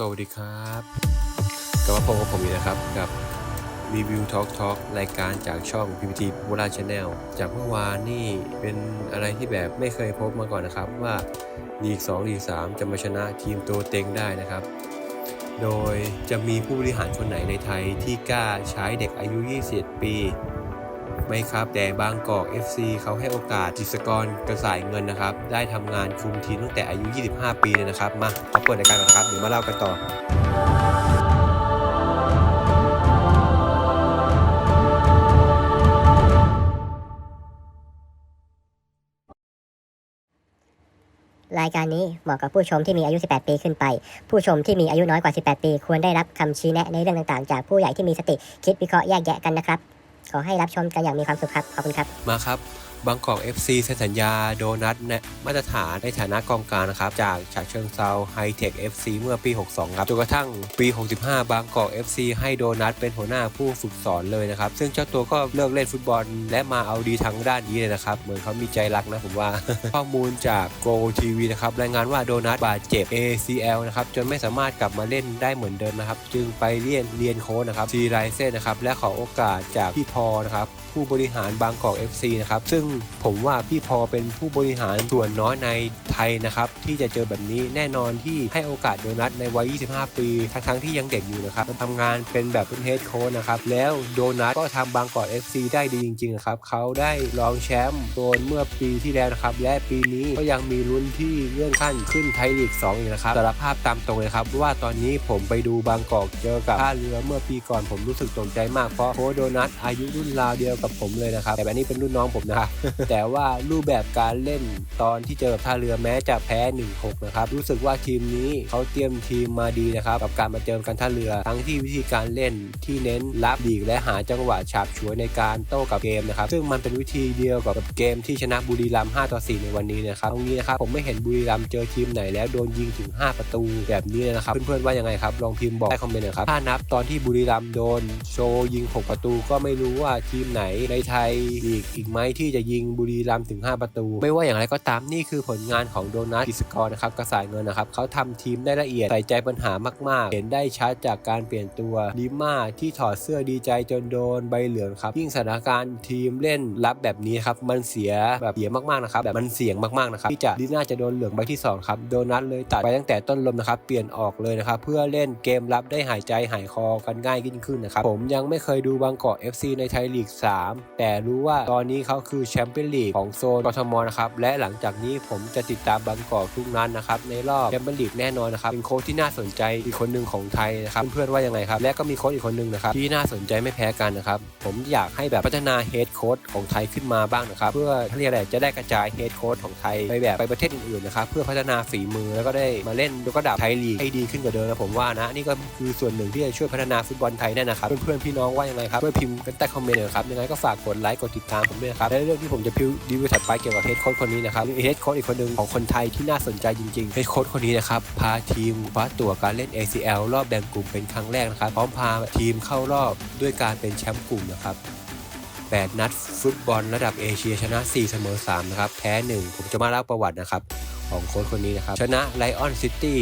สวัสดีครับกลับมาพบกับผมอีกนะครับกับรีวิวทอล์กทอล์กรายการจากช่อง PPT โบราณชาแนลจากเมื่อวานนี่เป็นอะไรที่แบบไม่เคยพบมาก่อนนะครับ ว่าลีก2ลีก3จะมาชนะทีมตัวเต็งได้นะครับ โดยจะมีผู้บริหารคนไหนในไทยที่กล้าใช้เด็กอายุ21ปี ไม่ครับ แต่บางกอก FC เขาให้โอกาสจิตรกรกระสายเงินนะครับ ได้ทำงานคุมทีมตั้งแต่อายุ 25 ปีเลยนะครับ มาเราเปิดรายการกันครับ เดี๋ยวมาเล่ากันต่อ รายการนี้เหมาะกับผู้ชมที่มีอายุ 18 ปีขึ้นไป ผู้ชมที่มีอายุน้อยกว่า 18 ปี ควรได้รับคำชี้แนะในเรื่องต่างๆ จากผู้ใหญ่ที่มีสติคิดวิเคราะห์แยกแยะกันนะครับ ขอให้รับชมกันอย่างมีความสุขครับ ขอบคุณครับ มาครับ บางกอก FC เซ็นสัญญาโดนัทมาตรฐานในฐานะกองกลางนะครับ จากฉะเชิงเซาไฮเทค FC เมื่อปี 62 ครับจนกระทั่งปี 65 บางกอก FC ให้โดนัทเป็นหัวหน้าผู้ฝึกสอนเลยนะครับ ซึ่งเจ้าตัวก็เลิกเล่นฟุตบอล และมาเอาดีทางด้านนี้เลยนะครับ เหมือนเขามีใจรักนะผมว่า ข้อมูลจาก Go TV นะครับ รายงานว่าโดนัทบาดเจ็บ ACL นะครับจนไม่สามารถกลับมาเล่นได้เหมือนเดิมนะครับ จึงไปเรียนเรียนโค้ชนะครับซีไรเซนนะครับและขอโอกาสจากพี่พอนะครับผู้บริหารบางกอก FC นะครับซึ่งผมว่าพี่พอเป็นผู้บริหารส่วนน้อยในไทยนะครับที่จะเจอแบบนี้แน่นอนที่ให้โอกาสโดนัทในวัย 25 ปีทั้งๆที่ยังเด็กอยู่นะครับทำงานเป็นแบบเป็นเฮดโค้ชนะครับแล้วโดนัทก็ทำบางกอก FC ได้ดีจริงๆนะครับเขาได้รองแชมป์โซนเมื่อปีที่แล้วนะครับและปีนี้ก็ยังมีลุ้นที่เลื่อนขั้นขึ้นไทยลีก2อยู่นะครับสารภาพตามตรงเลยครับว่าตอนนี้ผมไปดูบางกอกเจอกับท่าเรือเมื่อปีก่อนผมรู้สึกตกใจมากเพราะโค้ชโดนัทอายุรุ่นราวเดียวกับผมเลยนะครับแต่แบบนี้เป็นรุ่นน้องผมนะครับแต่ว่ารูปแบบการเล่นตอนที่เจอกับท่าเรือแม้จะแพ้ 1-6 นะครับ รู้สึกว่าทีมนี้เขาเตรียมทีมมาดีนะครับ กับการมาเจอกันท่าเรือ ทั้งที่วิธีการเล่นที่เน้นรับดีกและหาจังหวะฉาบฉวยในการโต้กับเกมนะครับ ซึ่งมันเป็นวิธีเดียวกับเกมที่ชนะบุรีรัมย์5ต่อ4ในวันนี้นะครับตรงนี้นะครับผมไม่เห็นบุรีรัมย์เจอทีมไหนแล้วโดนยิงถึง 5 ประตูแบบนี้นะครับ เพื่อนๆว่ายังไงครับลองพิมพ์บอกใต้คอมเมนต์หน่อยครับถ้านับตอนที่บุรีรัมย์โดนโชว์ยิง 6 ประตู ก็ไม่รู้ว่าทีมไหนในไทยอีกอีกไหมที่จะยิงบุรีรัมย์ถึง 5 ประตู ไม่ว่าอย่างไรก็ตามนี่คือผลงานของโดนัทกิสกรนะครับกระสายเงินนะครับเขาทำทีมได้ละเอียดใส่ใจปัญหามาก ๆ เห็นได้ชัดจากการเปลี่ยนตัวลิม่าที่ถอดเสื้อดีใจจนโดนใบเหลืองครับยิ่งสถานการณ์ทีมเล่นรับแบบนี้ครับมันเสียแบบเสียมากๆนะครับแบบมันเสี่ยงมากๆนะครับที่จะลิน่าจะโดนเหลืองใบที่สองครับโดนัทเลยตัดไปตั้งแต่ต้นลมนะครับเปลี่ยนออกเลยนะครับเพื่อเล่นเกมรับได้หายใจหายคอกันง่ายขึ้นนะครับผมยังไม่เคยดูบางกอก FC ในไทยลีก 3 แต่รู้ว่าตอนนี้เขาคือแชมเปี้ยนลีกของโซนกทมนะครับและหลังจากนี้ผมจะติดตามบางกอกทุกนัดนนะครับในรอบแชมเปี้ยนลีกแน่นอนนะครับเป็นโค้ชที่น่าสนใจอีกคนหนึ่งของไทยนะครับเพื่อนๆว่ายังไงครับและก็มีโค้ชอีกคนหนึ่งนะครับที่น่าสนใจไม่แพ้กันนะครับผมอยากให้แบบพัฒนาเฮดโค้ชของไทยขึ้นมาบ้างนะครับเพื่อเขาเรียกอะไรจะได้กระจายเฮดโค้ชของไทยไปแบบไปประเทศอื่นๆนะครับเพื่อพัฒนาฝีมือแล้วก็ได้มาเล่นยกระดับไทยลีกให้ดีขึ้นกว่าเดิมนะผมว่านะนี่ก็คือส่วนหนึ่งที่จะช่วยพัฒนาฟุตบอลไทยได้นะครับเพื่อนๆพี่น้องว่ายังไงครับช่วยพิมพ์กันใต้คอมเมนต์น่อยครับยังไงก็ฝากกดไลค์กดติดตามผมด้วยนะครับและเรื่องที่ผมจะพิวรีวิวถัดไปเกี่ยวกับเฮดโค้ชคนนี้นะครับเฮดโค้ชอีกคนหนึ่งของคนไทยที่น่าสนใจจริงๆเฮดโค้ชคนนี้นะครับพาทีมคว้าตั๋วการเล่น ACL รอบแบ่งกลุ่มเป็นครั้งแรกนะครับพร้อมพาทีมเข้ารอบด้วยการเป็นแชมป์กลุ่มนะครับ8 นัดฟุตบอลระดับเอเชียชนะ 4 เสมอ 3 นะครับ แพ้ 1 ผมจะมาเล่าประวัตินะครับ ของโค้ชคนนี้นะครับ ชนะไลออนซิตี้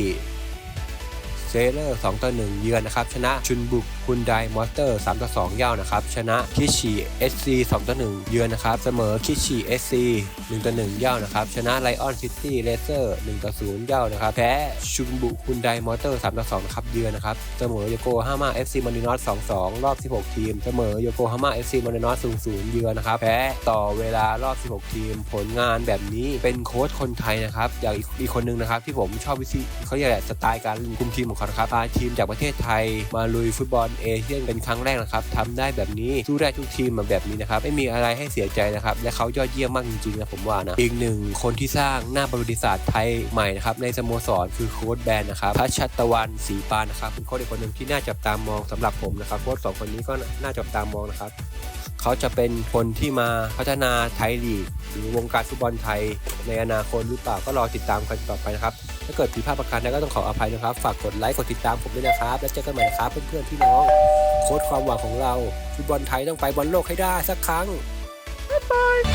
เซเลอร์2ต่อ1เยือนนะครับชนะชุนบุกคุนไดมอสเตอร์3ต่อ2เย่านะครับชนะคิชิเอสซี2ต่อ1เยือนนะครับเสมอคิชิเอสซี1ต่อ1เย่านะครับชนะไลออนซิตี้เลเซอร์1ต่อ0เย่านะครับแพ้ชุนบุคุนไดมอสเตอร์3ต่อ2นะครับเยือนนะครับเสมอโยโกฮาม่าเอฟซีมารินอส2-2รอบ16ทีมเสมอโยโกฮาม่าเอฟซีมารินอส0-0เยือนนะครับแพ้ต่อเวลารอบ16ทีม ผลงานแบบนี้เป็นโค้ชคนไทยนะครับอย่างอีกอีกคนหนึงนะครับที่ผมชอบวิธีเขาเรียกสไตล์การคุมทีมของเขานครับพาทีมจากประเทศไทย มาลุยฟุตบอลเอเชียนเป็นครั้งแรกนะครับทำได้แบบนี้สู้ได้ทุกทีมแบบนี้นะครับไม่มีอะไรให้เสียใจนะครับและเขายอดเยี่ยมมากจริงๆนะผมว่านะอีกหนึ่งคนที่สร้างหน้าประวัติศาสตร์ไทยใหม่นะครับในสโมสรคือโค้ชแบนนะครับพัชชัตะวันศรีปานนะครับเป็นโค้ชอีกคนหนึ่งที่น่าจับตามองสำหรับผมนะครับโค้ชสองคนนี้ก็น่าจับตามองนะครับ เขาจะเป็นคนที่มาพัฒนาไทยลีกหรือวงการฟุตบอลไทยในอนาคตหรือเปล่าก็รอติดตามกันต่อไปนะครับ ถ้าเกิดผิดพลาดประการใดก็ต้องขออภัยนะครับ ฝากกดไลค์กดติดตามผมด้วยนะครับ แล้วเจอกันใหม่นะครับเพื่อนๆพี่น้องโค้ชความหวังของเราฟุตบอลไทยต้องไปบอลโลกให้ได้สักครั้งบ๊ายบาย